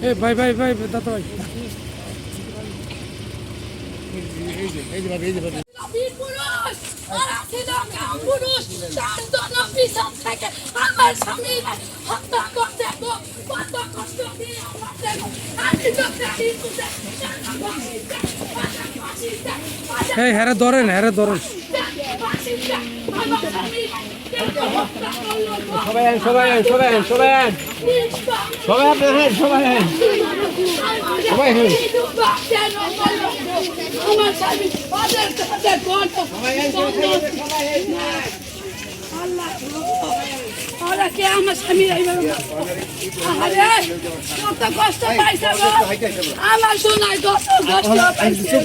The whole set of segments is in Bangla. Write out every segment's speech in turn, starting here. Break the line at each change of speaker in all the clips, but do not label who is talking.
এ ভাই ভাই ভাই
দাদা ভাই। এই যে এই যে ভাই
এই যে ভাই
পুরুষ আর আছে না পুরুষ শান্ত পিছন থেকে আমার স্বামীরা হত্যা করতে গো কত কষ্ট দিয়ে আমার দেখো আমি তো গাড়ি তুলে
এই হ্যারে ধরেন হ্যারে ধরেন
সবাই সবাই সবাই সবাই সবাই আপনার হ্যাঁ সবাই হ্যাঁ সবাই হ্যাঁ আমার স্বামী ওদের কাছে কত আল্লাহ কে আমার স্বামী এইভাবে আরে কত কষ্ট পাইছে আমার শোনায় কত কষ্ট পাইছে।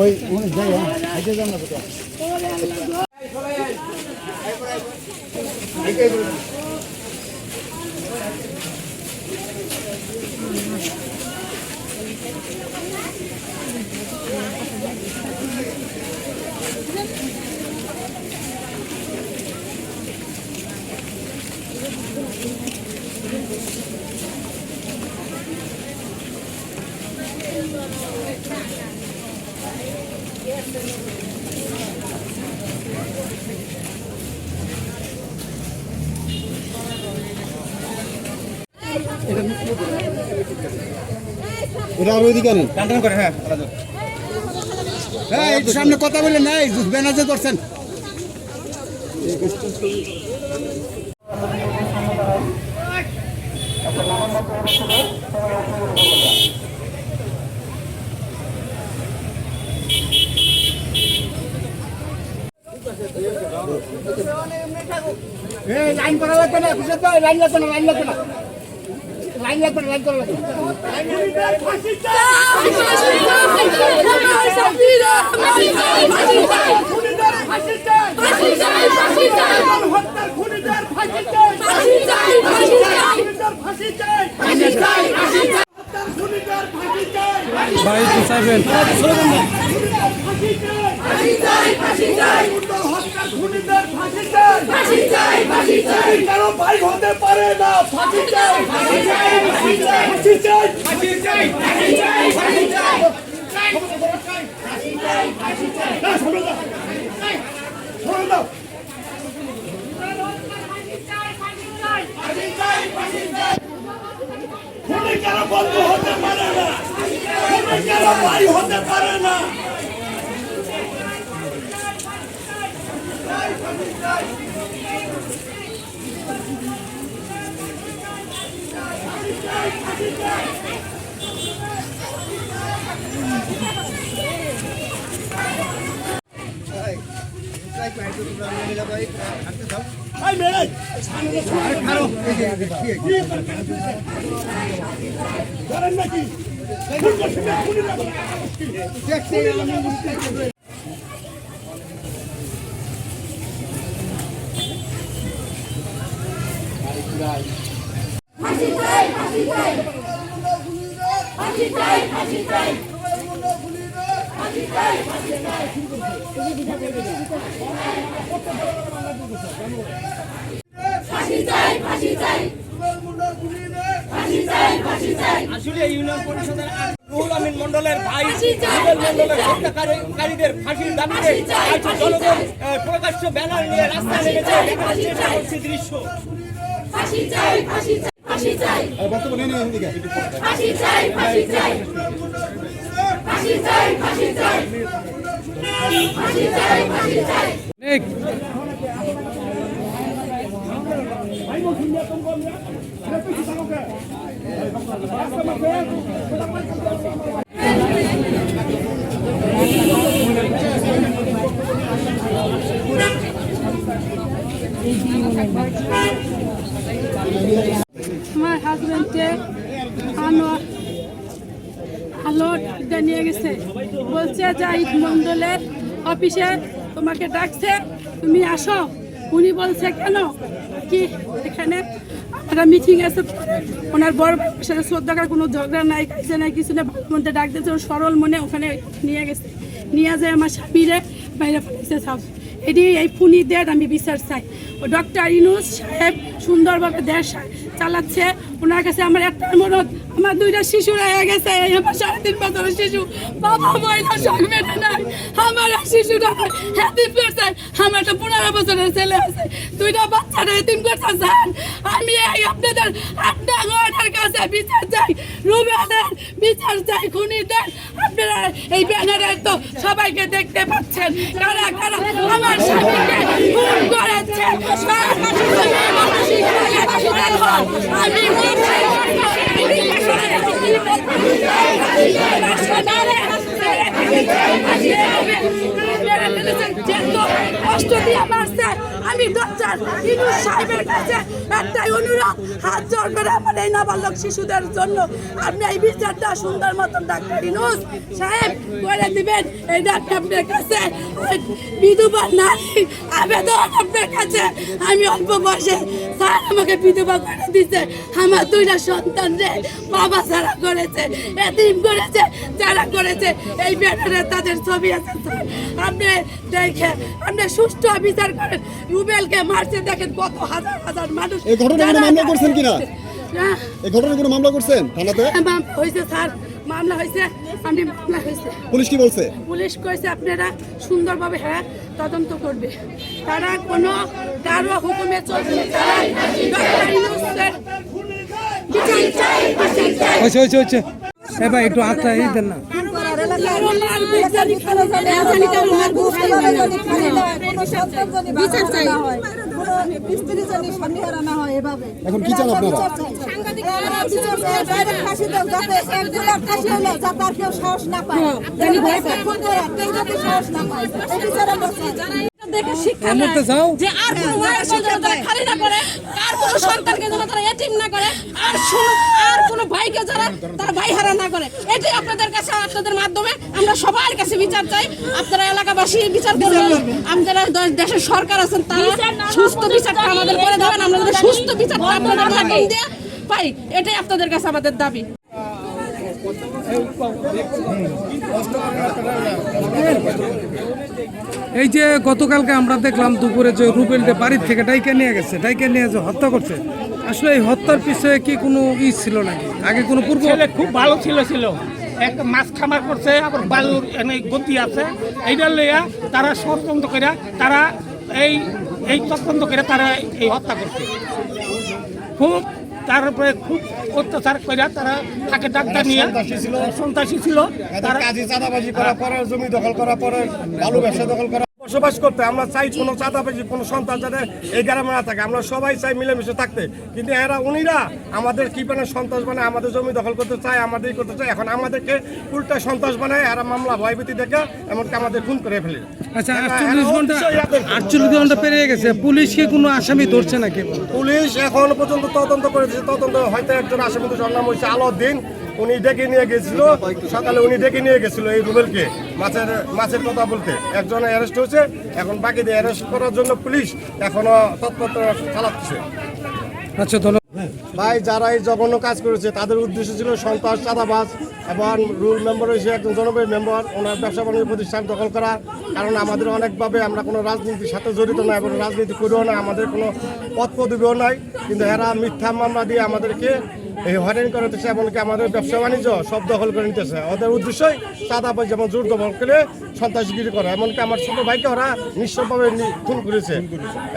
ওই যাই হাইতে যান না
ওরে আল্লাহ গো।
হ্যাঁ হ্যাঁ একটু সামনে কথা বলে নাই ব্যানার্জে করছেন লাইন করা লাগবে না লাইন লাগবে না, লাইন লাগবে না। লাইন লাগবে লাইন করো
ভাই চাইবেন
কারও ভাই হতে পারে না। ফাঁসি চাই ফাঁসি চাই ফাঁসি চাই। ফাঁসি চাই ফাঁসি চাই। ফাঁসি চাই ফাঁসি চাই না, শোনো না। শোনো না। ফাঁসি চাই, ফাঁসি চাই। খুনি কারও বন্ধু হতে পারে না। খুনি কারও ভাই হতে পারে না।
দেখছি চাই ফাঁসি চাই ফাঁসি চাই ফাঁসি চাই ফাঁসি চাই ফাঁসি চাই ফাঁসি চাই ফাঁসি চাই। ফাঁসি চাই
আসলে ইউনিয়ন পরিষদের আর রুহুল আমিন মন্ডলের ভাই রুবেল মন্ডলের
চাই।
হত্যাকারীদের ফাঁসির দাবিতে জনগণ প্রকাশ্য ব্যানার নিয়ে রাস্তায় নেমেছে দৃশ্য।
ফাঁসি চাই ফাঁসি চাই ফাঁসি চাই। ফাঁসি চাই ফাঁসি চাই। ফাঁসি চাই ফাঁসি চাই। ফাঁসি চাই ফাঁসি চাই।
ভাই অফিসে তোমাকে ডাকছে, তুমি আসো। উনি বলছে, কেন? কি এখানে? একটা মিটিং আছে ওনার বড় সাথে শ্রদ্ধাকার, কোনো ঝগড়া নাই, কাছে নাই, কিছু না মধ্যে ডাক দিয়েছে ওর সরল মনে ওখানে নিয়ে গেছে। নিয়ে যায় আমার স্বামীরে, বাইরে পাঠিয়েছে সব। এটি এই ফুনিদের আমি বিচার চাই। ও ডক্টর ইনুস সাহেব সুন্দরভাবে দেশ চালাচ্ছে। ওনার কাছে আমার একটা অনুরোধ, আমার দুইটা শিশু রয়ে গেছে আমার সাড়ে তিন বছরের শিশু। বাবা মহিলা সব মেনে নাই আমার শিশুটা হ্যাতিম করছে আমার একটা পনেরো বছরের ছেলে আছে। দুইটা বাচ্চারা হ্যাতিম করছে স্যার আমি এই আপনাদের আপনার ওনার কাছে বিচার চাই। রুবেলের বিচার চাই, খুনিদের। আপনারা এই ব্যানারে তো সবাইকে দেখতে পাচ্ছেন। কারা কারা? আমার স্বামীকে Thank you. আমি সাহেবের কাছে একটাই অনুরোধ, হাত জোর করে শিশুদের জন্য। আপনি এই বিচারটা সুন্দর মতন ডাক্তার সাহেব দিবেন। এই বিধবা নারী আমি অল্প বয়সে স্যার আমাকে বিধবা করে দিছে আমার দুইটা সন্তান রে বাবা ছাড়া করেছে, এতিম করেছে, যারা করেছে, এই ব্যানারে তাদের ছবি আছে, স্যার। আপনি দেখে আপনি সুষ্ঠু বিচার করেন। রুবেলকে মারছে দেখেন কত হাজার হাজার মানুষ।
এই ঘটনায় কোনো মামলা করছেন কিনা?
হ্যাঁ,
এই ঘটনায় কোনো মামলা করছেন থানাতে?
হয়েছে স্যার। মামলা হয়েছে আপনি মামলা হয়েছে।
পুলিশ কি বলছে?
পুলিশ কয়েছে আপনারা সুন্দরভাবে হ্যাঁ তদন্ত করবে। তারা কোনো কারও হুকুমে চলবে না। তারা ডক্টর ইউনূসের বিচার চাই, বিচার চাই।
হয়েছে হয়েছে হয়েছে। এ ভাই একটু হাতটা এই দেন না।
হয়
এখন কি চান আপনারা?
যাতে আর কেউ সাহস না পায়। যাতে সাহস না পায়।
দেখে শিক্ষা
যাও।
যে আর কোনো যেন তারা খালি না করে আর কোনো সন্তানকে যেন তারা এতিম না করে আর শুনো আর কোনো ভাইকে যারা তারা ভাই হারা না করে। এটাই আপনাদের কাছে আপনাদের মাধ্যমে আমরা সবার কাছে বিচার চাই। আপনারা এলাকাবাসী বিচার করবেন। আপনারা দেশের সরকার আছেন তারা সুস্থ বিচারটা আমাদের করে দেবেন। আমরা সুস্থ বিচারটা আপনাদের মাধ্যম দিয়ে পাই এটাই আপনাদের কাছে আমাদের দাবি।
এই যে গতকালকে আমরা দেখলাম দুপুরে যে রুবেলটে বাড়ির থেকে ডাইকে নিয়ে গেছে, ডাইকে নিয়ে যে হত্যা করছে, আসলে এই হত্যার পিছনে কি কোনো ই ছিল নাকি? আগে কোনো পূর্ব
খুব ভালো ছিল ছিল। এক মাছ খামার করছে, আবার বালুর গতি আছে। এইটা লইয়া তারা ষড়যন্ত্র করে তারা এই এই তদন্ত করে তারা এই হত্যা করছে। খুব তার উপরে খুব অত্যাচার করে তারা তাকে ডাক্তার নিয়ে সন্ত্রাসী ছিল। তারা
কাজী চাঁদাবাজি করা পরে জমি দখল করার পরে আলু ব্যবসা দখল করা বসবাস করতে আমরা চাই কোনো চাঁদাবাজি কোনো সন্তান যাতে এই গ্রামে না থাকে। আমরা সবাই চাই মিলেমিশে থাকতে। কিন্তু এরা উনিরা আমাদের কি মানে সন্ত্রাস বানায় আমাদের জমি দখল করতে চায় আমাদের ই করতে চায় এখন আমাদেরকে উল্টা সন্ত্রাস বানায় এরা মামলা ভয়ভীতি দেখে এমনকি আমাদের খুন করে ফেলে।
আচ্ছা আটচল্লিশ
ঘণ্টা
আটচল্লিশ ঘণ্টা পেরিয়ে গেছে। পুলিশ কি কোনো আসামি ধরছে নাকি?
পুলিশ এখন পর্যন্ত তদন্ত করেছে। তদন্ত হয়তো একজন আসামি তো নাম হচ্ছে আলাউদ্দিন। উনি ডেকে নিয়ে গেছিল সকালে উনি ডেকে নিয়ে গেছিল এই রুবেলকে মাছের মাছের কথা বলতে। একজন অ্যারেস্ট হয়েছে এখন বাকিদের অ্যারেস্ট করার জন্য পুলিশ এখনও তৎপরতা চালাচ্ছে।
আচ্ছা
ভাই যারা এই জঘন্য কাজ করেছে তাদের উদ্দেশ্য ছিল সন্ত্রাস চাঁদাবাজ এবং রুল মেম্বার হয়েছে একজন জনপ্রিয় মেম্বার ওনার ব্যবসা বাণিজ্য প্রতিষ্ঠান দখল করা। কারণ আমাদের অনেকভাবে আমরা কোনো রাজনীতির সাথে জড়িত না এবং রাজনীতি করিও না আমাদের কোনো পথ পদবিও নাই। কিন্তু এরা মিথ্যা মামলা দিয়ে আমাদেরকে এই হয়রানি করে দিচ্ছে এমনকি আমাদের ব্যবসা বাণিজ্য সব দখল করে নিতেছে। ওদের উদ্দেশ্যই চাঁদাবাজ যেমন জোর দখল করে সন্ত্রাসগিরি করে। এমনকি আমার ছোট ভাইকে ওরা নিঃস্বভাবে খুন করেছে।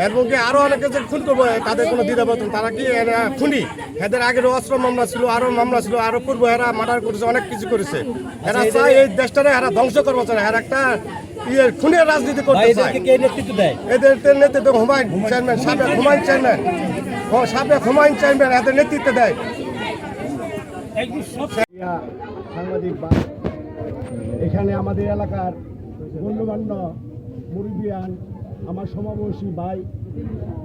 এমনকি আরও অনেকে যে খুন করব তাদের কোনো দ্বিধা বেতন তারা কি এরা খুনি? এদের আগের অস্ত্র মামলা ছিল আরও মামলা ছিল আরও পূর্ব এরা মার্ডার করেছে অনেক কিছু করেছে। এরা চায় এই দেশটারে এরা ধ্বংস করব চায় এরা একটা ইয়ে খুনের রাজনীতি করতে চায়।
নেতৃত্ব দেয়?
এদের তে- নেতৃত্ব হুমায়ুন চেয়ারম্যান সাবেক হুমায়ুন চেয়ারম্যান। ও সাবেক হুমায়ুন চেয়ারম্যান এদের নেতৃত্ব দেয়।
সাংবাদিক এখানে আমাদের এলাকার গণ্যমান্য মুরব্বিয়ান আমার সমবয়সী ভাই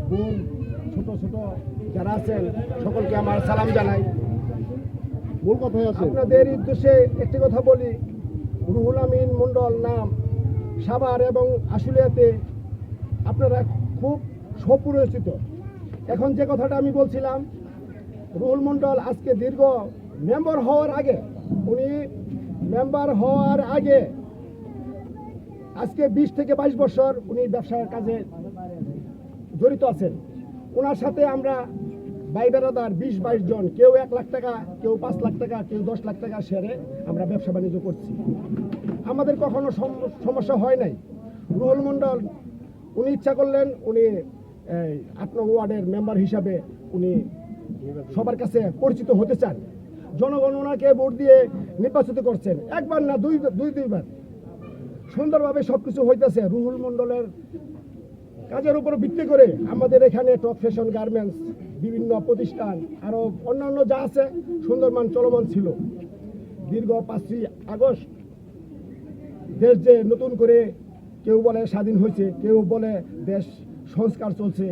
বোন ছোট ছোট যারা আছেন সকলকে আমার সালাম জানাই।
মূল কথায় আছে
আপনাদের উদ্দেশ্যে একটি কথা বলি। রুহুল আমিন মণ্ডল নাম সাভার এবং আশুলিয়াতে আপনারা খুব সুপরিচিত। এখন যে কথাটা আমি বলছিলাম, রুহুল মণ্ডল আজকে দীর্ঘ মেম্বার হওয়ার আগে, উনি মেম্বার হওয়ার আগে আজকে বিশ থেকে বাইশ বছর উনি ব্যবসার কাজে জড়িত আছেন। ওনার সাথে আমরা ভাই বেড়াদার বিশ বাইশ জন, কেউ এক লাখ টাকা, কেউ পাঁচ লাখ টাকা, কেউ দশ লাখ টাকা শেয়ারে আমরা ব্যবসা বাণিজ্য করছি। আমাদের কখনো সম- সমস্যা হয় নাই। রুহুল মণ্ডল, উনি ইচ্ছা করলেন উনি আট নং ওয়ার্ডের মেম্বার হিসাবে উনি সবার কাছে পরিচিত হতে চান। জনগণ ওনাকে ভোট দিয়ে নির্বাচিত করছেন। একবার না, দুই দুই, দুইবার। সুন্দরভাবে সব কিছু হইতেছে। রুহুল মণ্ডলের কাজের উপর ভিত্তি করে আমাদের এখানে টপ ফ্যাশন গার্মেন্টস, বিভিন্ন প্রতিষ্ঠান আরও অন্যান্য যা আছে, সুন্দরমান চলমান ছিল। দীর্ঘ পাঁচই আগস্ট দেশ যে নতুন করে কেউ বলে স্বাধীন হয়েছে, কেউ বলে দেশ সংস্কার চলছে।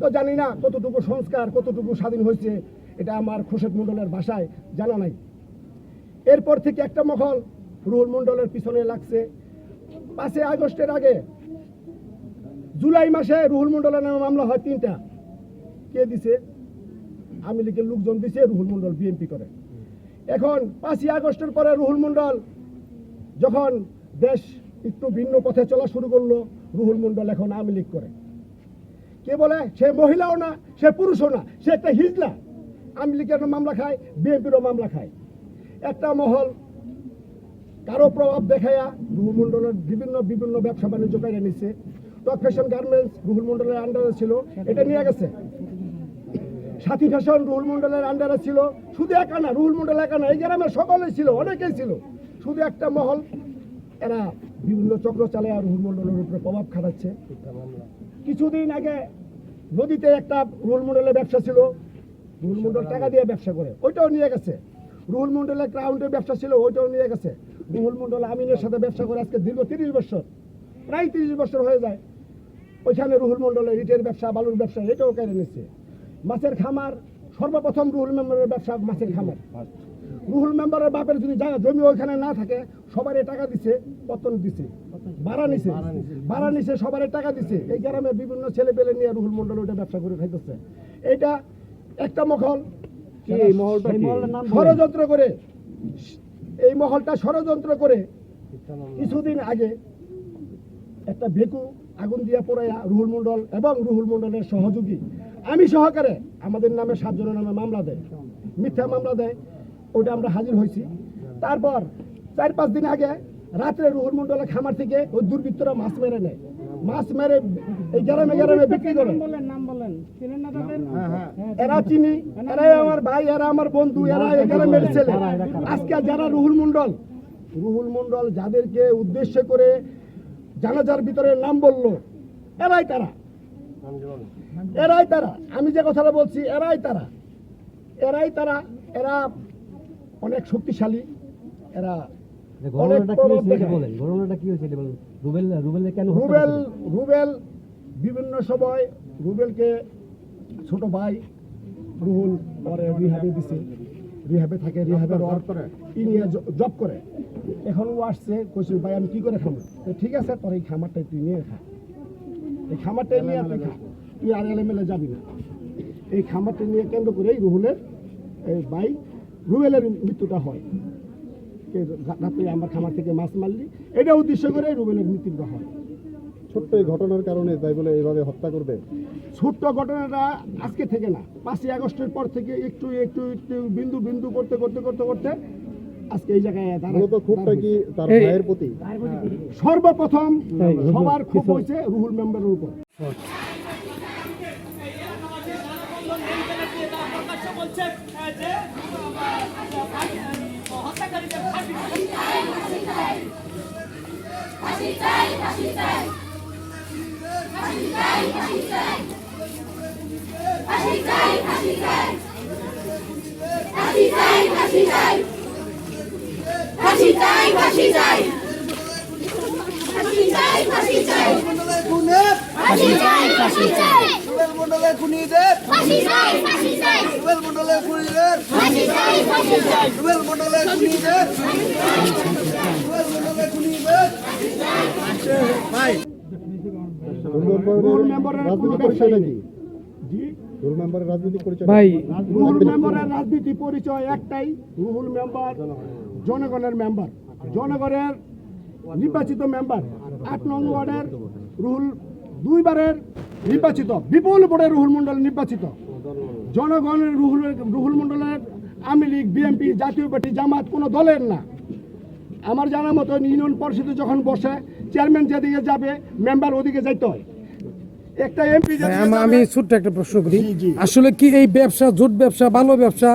তো জানি না কতটুকু সংস্কার, কতটুকু স্বাধীন হয়েছে, এটা আমার খোরশেদ মণ্ডলের ভাষায় জানা নাই। এরপর থেকে একটা মহল রুহুল মণ্ডলের পিছনে লাগছে। পাঁচই আগস্টের আগে জুলাই মাসে রুহুল মণ্ডলের নামে মামলা হয় তিনটা। কে দিছে? আমি লীগের লোকজন দিছে, রুহুল মণ্ডল বিএনপি করে। এখন পাঁচই আগস্টের পরে রুহুল মণ্ডল যখন দেশ একটু ভিন্ন পথে চলা শুরু করল, রুহুল মন্ডল এখন আওয়ামী লীগ করে। কে বলে? সে মহিলাও না, সে পুরুষও না, সে একটা হিজলা। আওয়ামী লীগের মামলা খায়, বিএনপিরও মামলা খায়। একটা মহল কারও প্রভাব দেখাইয়া রুহুল মন্ডলের বিভিন্ন বিভিন্ন ব্যবসা বাণিজ্য করে নিচ্ছে টপ ফ্যাশন গার্মেন্টস রুহুল মন্ডলের আন্ডারে ছিল, এটা নিয়ে গেছে। সাথী ফ্যাশন রুহুল মণ্ডলের আন্ডারে ছিল, শুধু একা না, রুহুল মণ্ডল একা না, এই গ্রামের সকলেই ছিল, অনেকেই ছিল। শুধু একটা মহল, এরা বিভিন্ন চক্র চালায় রুহুল মণ্ডলের উপরে প্রভাব খাটাচ্ছে। কিছুদিন আগে নদীতে একটা রুহুল মণ্ডলের ব্যবসা ছিল রুহুল মণ্ডল টাকা দিয়ে ব্যবসা করে, ওইটাও নিয়ে গেছে। রুহুল মণ্ডলের ক্রাউন্ডের ব্যবসা ছিল, ওইটাও নিয়ে গেছে। রুহুল মণ্ডল আমিনের সাথে ব্যবসা করে আজকে দীর্ঘ তিরিশ বছর, প্রায় তিরিশ বছর হয়ে যায়। ওইখানে রুহুল মণ্ডলের ইটের ব্যবসা, বালুর ব্যবসা, এটাও কেড়ে নিচ্ছে। মাছের খামার, সর্বপ্রথম রুহুল মেম্বারের ব্যবসা মাছের খামার। রুহুল মেম্বারের বাপের যদি জায়গা জমি ওইখানে না থাকে সবারই টাকা দিছে পতন দিছে ভাড়া নিছে ভাড়া নিছে। সবারই টাকা দিছে। এই গ্রামে বিভিন্ন ছেলে পেলে নিয়ে রুহুল মণ্ডল ওইটা ব্যবসা করে খাইতেছে। এইটা একটা মহল। ষড়যন্ত্র করে। এই মহলটা ষড়যন্ত্র করে কিছুদিন আগে একটা ভেকু আগুন দিয়া পড়াইয়া রুহুল মণ্ডল এবং রুহুল মণ্ডলের সহযোগী। আমি সহকারে আমাদের নামে সাতজনের নামে মামলা দেয়। মিথ্যা মামলা দেয়। ওটা আমরা হাজির হয়েছি। তারপর চার পাঁচ দিন আগে রাত্রে রুহুল মণ্ডলের খামার থেকে ওই দুর্বৃত্তরা মাছ মেরে নেয়। মাছ মেরে এই গ্রামে গ্রামে বিক্রি করে। এরা চিনি এরাই আমার ভাই এরা আমার বন্ধু এরা এই গ্রামের ছেলে আজকে যারা রুহুল মণ্ডল রুহুল মণ্ডল যাদেরকে উদ্দেশ্য করে জানাজার ভিতরে নাম বলল এরাই তারা। এরাই তারা। আমি যে কথাটা বলছি এরাই তারা। এরাই তারা। এরা অনেক শক্তিশালী। এরা
বলেন রুবেল রুবেল কেন হত্যা
রুবেল
করেছে?
রুবেল বিভিন্ন সময় রুবেলকে ছোট ভাই রুহুল পরে রিহাবে দিছে। রিহাবে থাকে রিহাবে ই নিয়ে জব করে। এখন ও আসছে কইছে ভাই আমি কি করে খাব ঠিক আছে তোর এই খামারটাই তুই নিয়ে খা। এই খামারটাই নিয়ে তুই খা। তুই আর এলেমেলে যাবি না। এই খামারটা নিয়ে কেন্দ্র করেই রুহুলের এই ভাই রুবেলের মৃত্যুটা হয়। রাত্রে আমার খামার থেকে মাছ মারলি। এটা উদ্দেশ্য করে রুবেলের মৃত্যুটা হয়।
ছোট্ট এই ঘটনার কারণে তাই বলে এইভাবে হত্যা করবে?
ছোট্ট ঘটনাটা আজকে থেকে না পাঁচই আগস্টের পর থেকে একটু একটু একটু বিন্দু বিন্দু করতে করতে করতে করতে আজকে এই জায়গায়
মূলত ক্ষোভটা কি তার ভাইয়ের প্রতি?
সর্বপ্রথম সবার ক্ষোভ হয়েছে রুহুল মেম্বারের উপর।
বলছে আহ, যে হত্যাকারীদের ফাঁসি
ফাঁসি চাই ফাঁসি চাই ফাঁসি চাই।
রুবেল খুনিদের
ফাঁসি চাই ফাঁসি চাই।
রুবেল খুনিদের
ফাঁসি চাই ফাঁসি চাই।
রুবেল খুনিদের রুবেল
ভাই।
রুহুল মেম্বারের রাজনীতি পরিচয় একটাই রুহুল মেম্বার জনগণের মেম্বার। জনগণের নির্বাচিত মেম্বার আট নং ওয়ার্ডের রুহুল দুইবারের নির্বাচিত বিপুল ভোটে রুহুল মন্ডল নির্বাচিত। জনগণের রুহুল রুহুল মন্ডলের আওয়ামী লীগ বিএনপি জাতীয় পার্টি জামাত কোনো দলের না। আমার জানা মতো ইউনিয়ন পরিষদে যখন বসে চেয়ারম্যান যেদিকে যাবে মেম্বার ওদিকে যাইতে হয়। একটা এমপি
আমি ছোট্ট একটা প্রশ্ন করি। আসলে কি এই ব্যবসা জোট ব্যবসা ভালো ব্যবসা?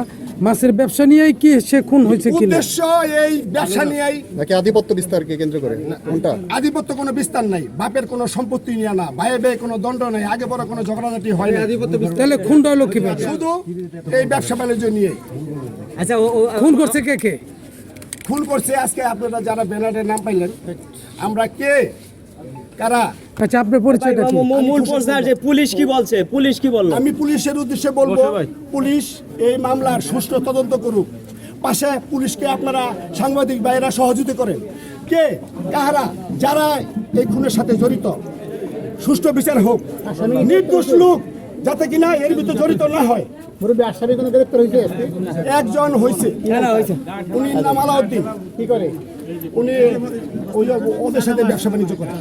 মাছের ব্যবসা নিয়েই কি সে খুন হয়েছে কিনা?
উদ্দেশ্য এই ব্যবসা নিয়েই
নাকি আধিপত্য বিস্তারকে কেন্দ্র করে। কোনটা?
আধিপত্য কোনো বিস্তার নাই। বাপের কোনো সম্পত্তি নিয়ে না। ভাইয়ে ভাইয়ে কোনো দণ্ড নাই। আগে বড় কোনো ঝগড়াঝাটি হয় না আধিপত্য
তাহলে খুনটা হলো কীভাবে?
শুধু এই ব্যবসা বাণিজ্য নিয়ে
আচ্ছা
খুন করছে কে কে?
খুন করছে আজকে আপনারা যারা ব্যানারের নাম পাইলেন আমরা কে? কারা?
আচ্ছা আপনার পরিচয়টা কি?
মূল- মূল প্রশ্ন যে পুলিশ কি বলছে? পুলিশ কি বলল?
আমি পুলিশের উদ্দেশ্যে বলব পুলিশ এই মামলার সুষ্ঠু তদন্ত করুক। পাশে পুলিশকে আপনারা সাংবাদিক ভাইয়েরা সহযোগিতা করেন। কে? কাহারা যারা এই খুনের সাথে জড়িত। সুষ্ঠু বিচার হোক। নির্দোষ লোক যাতে কিনা এর ভিতরে জড়িত না হয়। একজন হয়েছে। উনি নাম আলাউদ্দিন। কি করে? উনি ওই যে ওদের সাথে ব্যবসা বাণিজ্য করে।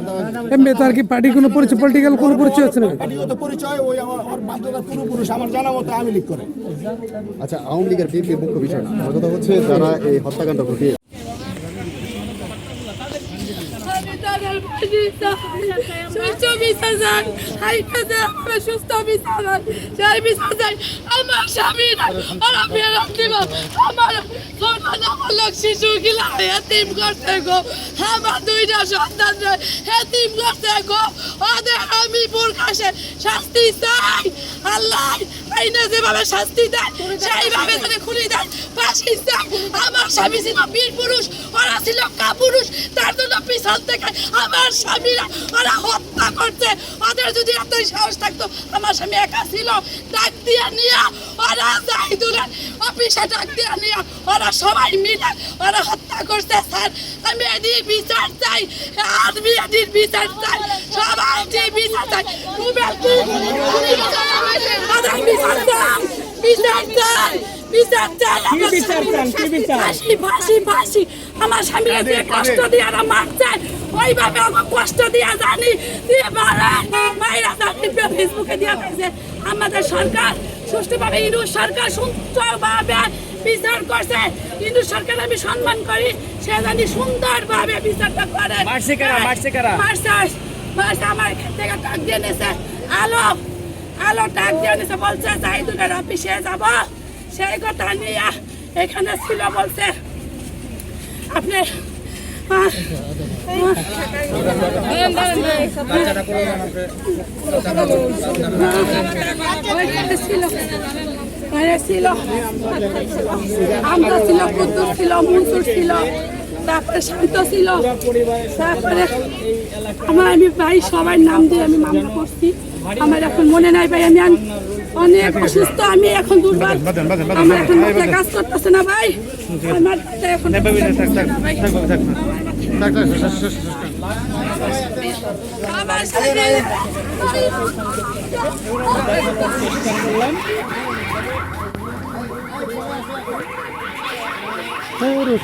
এমনি তার কি পার্টি কোনো পরিচয় পলিটিক্যাল কোনো পরিচয় আছে না
পার্টিগত পরিচয় ওই আমার ওর বাধ্যতা পূর্বপুরুষ আমার জানা মতো আমি লিখ করে।
আচ্ছা আওয়ামী লীগের বিএনপি মুখ্য বিষয় না। আমার কথা হচ্ছে তারা এই হত্যাকাণ্ড ঘটিয়ে
আমি তাদের বাড়ি চাই সুস্থ বিচার চাই হাইকাতে আমরা সুস্থ বিচার চাই বিচার চাই আমার স্বামী ওরা ফেরত দিব আমার শিশু গিলা হেতিম করতে গো। আমার দুইটা সন্তান হেতিম করতে গো। ওদের আমি প্রকাশে শাস্তি চাই। আল্লাহ আইনে যেভাবে শাস্তি দেয় সেইভাবে যদি খুলি দেয়। ফাঁসি চাই আমার স্বামী ছিল বীর পুরুষ ওরা ছিল কাপুরুষ। তার জন্য পিছন থেকে আমার স্বামীরা ওরা হত্যা করছে। ওদের যদি এতই সাহস থাকতো আমার স্বামী একা ছিল। ডাক দিয়ে নিয়ে ওরা জাহিদুলের অফিসে ডাক দিয়ে নিয়ে ওরা সবাই মিলে ওরা হত্যা করছে স্যার। আমি এদিকে বিচার চাই আমি এদিকে বিচার চাই। সবাই যে বিচার চাই রুবেল কি আমার স্বামীরা যে কষ্ট দিয়ে আর মারছে ওইভাবে আমার কষ্ট দিয়ে জানি দিয়ে মায়েরা জানি ফেসবুকে দিয়ে দিয়েছে আমাদের সরকার সুষ্ঠুভাবে ইন্দু সরকার সুন্দরভাবে বিচার করছে ইন্দু সরকার আমি সম্মান করি? সে জানি সুন্দরভাবে বিচারটা করে
মারছে,
আমার থেকে টাক দিয়ে নিছে। আলো আলো টাক দিয়ে বলছে, জাহিদুলের অফিসে যাব। সেই কথা নিয়ে এখানে ছিল, বলছে, আপনি ছিল। আমরা ছিল, কুদ্দুস ছিল, মনসুর ছিল, তারপরে শান্ত ছিল, তারপরে আমার আমি ভাই, সবার নাম দিয়ে আমি মামলা করছি। আমার এখন মনে নাই ভাই আমি অনেক অসুস্থ আমি এখন দুর্বল। আমার এখন মাথায় কাজ করতেছে না ভাই। আমার এখন আমার পুরুষ